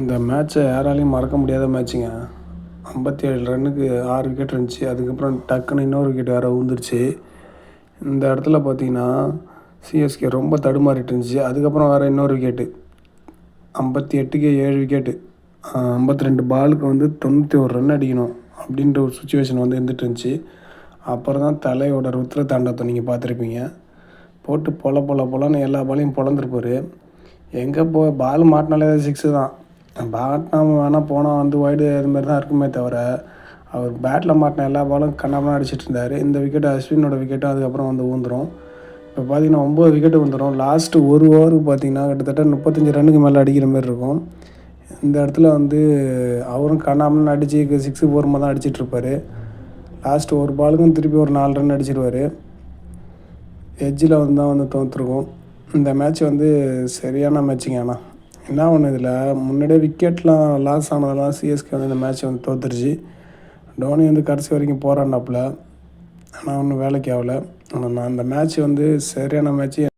இந்த மேட்ச்சை யாராலையும் மறக்க முடியாத மேட்ச்சுங்க ஐம்பத்தி ஏழு ரன்னுக்கு ஆறு விக்கெட் இருந்துச்சு. அதுக்கப்புறம் டக்குன்னு இன்னொரு விக்கெட் வேறு விழுந்துருச்சு இந்த இடத்துல பார்த்தீங்கன்னா சிஎஸ்கே ரொம்ப தடுமாறிட்டு இருந்துச்சு. அதுக்கப்புறம் வேறு இன்னொரு விக்கெட்டு ஐம்பத்தி எட்டுக்கு ஏழு விக்கெட்டு ஐம்பத்தி ரெண்டு பாலுக்கு வந்து தொண்ணூற்றி ஒரு ரன் அடிக்கணும் அப்படின்ற ஒரு சுச்சுவேஷன் வந்து இருந்துட்டு இருந்துச்சு. அப்புறம் தான் தலையோட ருத்ர தாண்டத்தை நீங்கள் பார்த்துருப்பீங்க. போட்டு பொல பொல பொலன்னு எல்லா பாலையும் பொழந்துருப்பார் எங்கே போ பால் மாட்டினாலே சிக்ஸு தான். மாட்டினாம வேணால் போனால் வந்து ஒய்டு அது மாதிரி தான் இருக்குமே தவிர அவர் பேட்டில் மாட்டின எல்லா பாலும் கண்ணாமலாம் அடிச்சிட்டு இருந்தார். இந்த விக்கெட் அஸ்வினோட விக்கெட்டும் அதுக்கப்புறம் வந்து ஊந்துடும் இப்போ பார்த்தீங்கன்னா ஒம்பது விக்கெட்டு வந்துடும் லாஸ்ட்டு ஒரு ஓவருக்கு பார்த்தீங்கன்னா கிட்டத்தட்ட முப்பத்தஞ்சு ரன்னுக்கு மேலே அடிக்கிற மாதிரி இருக்கும். இந்த இடத்துல வந்து அவரும் கண்ணாமன்னு அடித்து சிக்ஸு ஃபோர் தான் அடிச்சிட்ருப்பார் லாஸ்ட் லாஸ்ட்டு ஒரு பாலுக்கும் திருப்பி ஒரு நாலு ரன் அடிச்சிடுவார் எஜ்ஜில் வந்து தான் வந்து தோற்றுருக்கும் இந்த மேட்ச் வந்து சரியான மேட்ச்சுங்க ஆனால் என்ன ஒன்று இதில் முன்னாடியே விக்கெட்லாம் லாஸ் ஆனதெல்லாம் சிஎஸ்கே வந்து இந்த மேட்ச் வந்து தோத்துருச்சு. டோனி வந்து கடைசி வரைக்கும் போராடினாப்புல. ஆனால் ஒன்றும் வேலைக்கு ஆகலை. ஆனால் நான் அந்த மேட்ச் வந்து சரியான மேட்ச்சு